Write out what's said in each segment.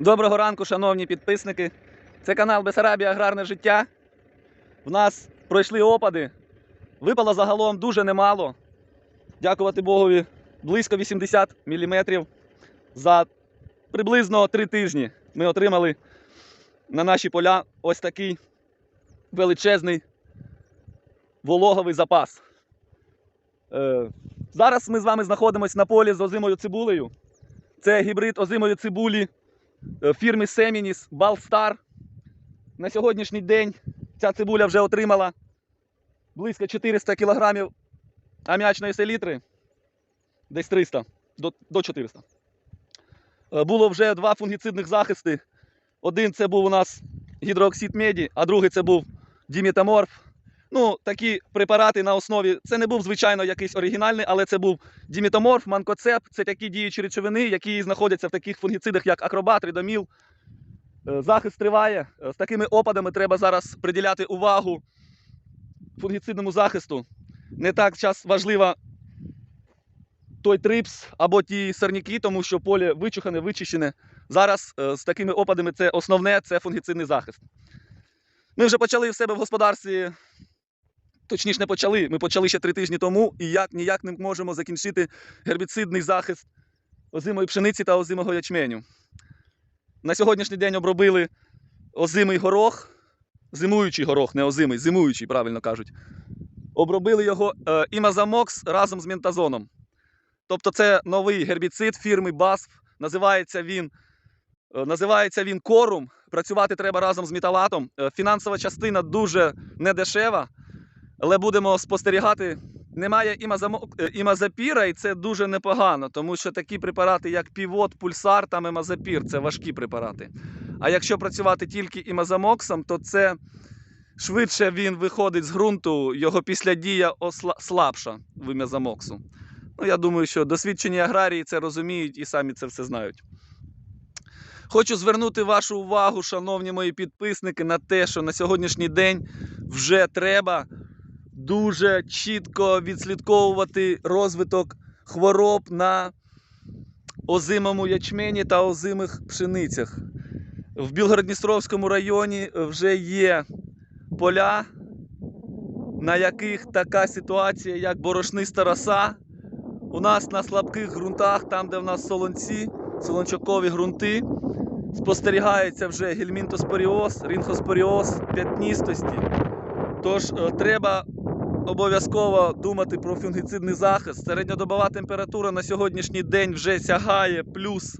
Доброго ранку, шановні підписники. Це канал Бесарабія Аграрне життя. В нас пройшли опади. Випало загалом дуже немало. Дякувати Богові, близько 80 мм. За приблизно 3 тижні ми отримали на наші поля ось такий величезний вологовий запас. Е, зараз ми з вами знаходимося на полі з озимою цибулею. Це гібрид озимої цибулі фірми Seminis Balstar. На сьогоднішній день ця цибуля вже отримала близько 400 кг аміачної селітри. Десь 300 до, до 400. Е, Було вже два фунгіцидних захисти. Один це був у нас гідрооксид меді, а другий це був дімітаморф. Ну, такі препарати на основі. Це не був, звичайно, якийсь оригінальний, але це був дімітоморф, манкоцеп. Це такі діючі речовини, які знаходяться в таких фунгіцидах, як акробат, ридоміл. Е, Захист триває. Е, З такими опадами треба зараз приділяти увагу фунгіцидному захисту. Не так час важлива той трипс або ті сорняки, тому що поле вичухане, вичищене. Зараз е, з такими опадами це основне це фунгіцидний захист. Ми вже почали в себе в господарстві точніше не почали. Ми почали ще три тижні тому і як ніяк не можемо закінчити гербіцидний захист озимої пшениці та озимого ячменю. На сьогоднішній день обробили озимий горох, зимуючий горох, не озимий, зимуючий, правильно кажуть. Обробили його е, імазамокс разом з ментазоном. Тобто це новий гербіцид фірми BASF. Називається він, е, називається він корум. Працювати треба разом з металатом. Е, Фінансова частина дуже недешева але будемо спостерігати. Немає імазамо- е, імазапіра, і це дуже непогано, тому що такі препарати, як півот, пульсар та імазапір, це важкі препарати. А якщо працювати тільки імазамоксом, то це швидше він виходить з ґрунту, його післядія осла- слабша в імазамоксу. Ну, я думаю, що досвідчені аграрії це розуміють і самі це все знають. Хочу звернути вашу увагу, шановні мої підписники, на те, що на сьогоднішній день вже треба дуже чітко відслідковувати розвиток хвороб на озимому ячмені та озимих пшеницях. В Білгородністровському районі вже є поля, на яких така ситуація, як борошниста роса. У нас на слабких ґрунтах, там, де в нас солонці, солончакові ґрунти, спостерігається вже гельмінтоспоріоз, ринхоспоріоз, п'ятністості. Тож е, треба обов'язково думати про фунгіцидний захист. Середньодобова температура на сьогоднішній день вже сягає плюс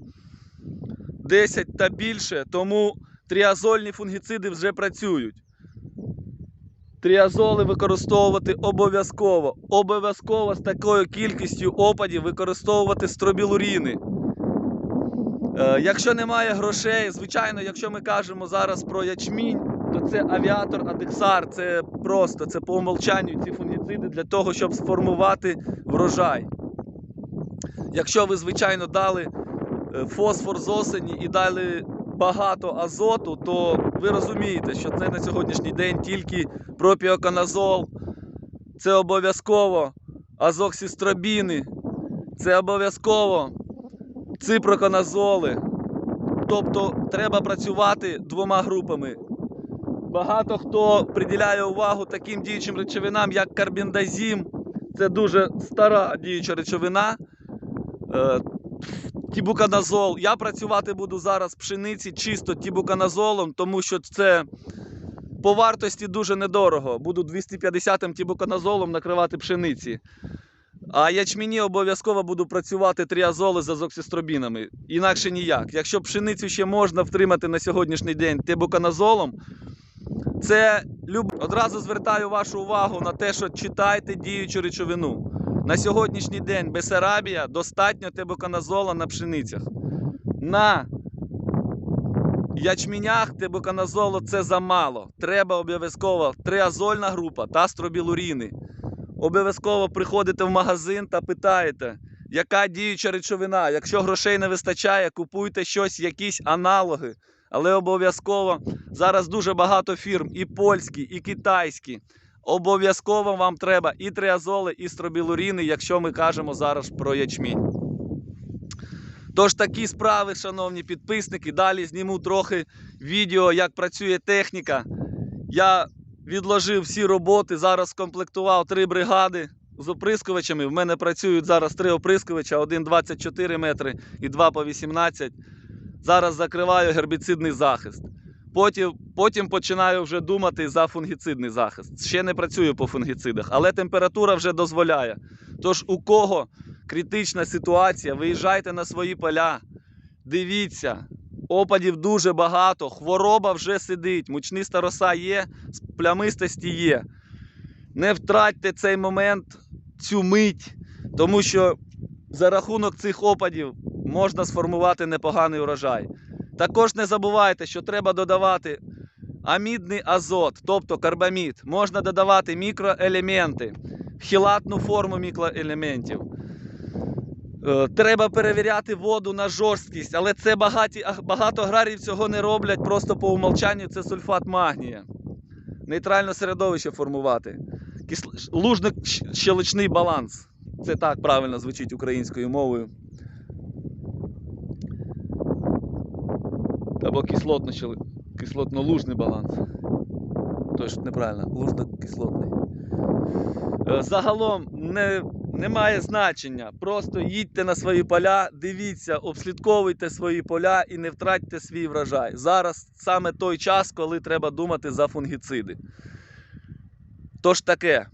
10 та більше, тому тріазольні фунгіциди вже працюють. Тріазоли використовувати обов'язково. Обов'язково з такою кількістю опадів використовувати стробілуріни. Е, якщо немає грошей, звичайно, якщо ми кажемо зараз про ячмінь, то це авіатор Адексар, це просто це по умолчанню ці фунгіциди для того, щоб сформувати врожай. Якщо ви, звичайно, дали е, фосфор з осені і дали багато азоту, то ви розумієте, що це на сьогоднішній день тільки пропіоканазол, це обов'язково азоксістробіни, це обов'язково ципроканазоли. Тобто треба працювати двома групами. Багато хто приділяє увагу таким діючим речовинам, як карбіндазім. Це дуже стара діюча речовина. Е, Тібуканазол. Я працювати буду зараз в пшениці чисто тібуканазолом, тому що це по вартості дуже недорого. Буду 250-м тібуканазолом накривати пшениці. А ячмені обов'язково буду працювати тріазоли з азоксістробінами. Інакше ніяк. Якщо пшеницю ще можна втримати на сьогоднішній день тибуканазолом, це люб... одразу звертаю вашу увагу на те, що читайте діючу речовину. На сьогоднішній день Бесарабія достатньо тебуканазола на пшеницях. На ячмінях тебуканазолу це замало. Треба обов'язково триазольна група та стробілуріни. Обов'язково приходите в магазин та питаєте, яка діюча речовина. Якщо грошей не вистачає, купуйте щось, якісь аналоги. Але обов'язково зараз дуже багато фірм, і польські, і китайські. Обов'язково вам треба і триазоли, і стробілуріни, якщо ми кажемо зараз про ячмінь. Тож такі справи, шановні підписники. Далі зніму трохи відео, як працює техніка. Я відложив всі роботи, зараз скомплектував три бригади з оприскувачами. В мене працюють зараз три оприскувача: один 24 метри і два по 18. Зараз закриваю гербіцидний захист. Потім, потім починаю вже думати за фунгіцидний захист. Ще не працюю по фунгіцидах, але температура вже дозволяє. Тож у кого критична ситуація, виїжджайте на свої поля, дивіться, опадів дуже багато, хвороба вже сидить, мучниста роса є, плямистості є. Не втратьте цей момент, цю мить, тому що за рахунок цих опадів можна сформувати непоганий урожай. Також не забувайте, що треба додавати амідний азот, тобто карбамід. Можна додавати мікроелементи, хілатну форму мікроелементів. Е, Треба перевіряти воду на жорсткість, але це багаті, багато аграріїв цього не роблять, просто по умовчанню це сульфат магнія. Нейтральне середовище формувати. Кисл... Лужно-щелочний баланс. Це так правильно звучить українською мовою. Або кислотно кислотно-лужний баланс. Точно неправильно, лужно-кислотний. Е, Загалом не, немає значення. Просто їдьте на свої поля, дивіться, обслідковуйте свої поля і не втратьте свій врожай. Зараз саме той час, коли треба думати за фунгіциди. Тож таке.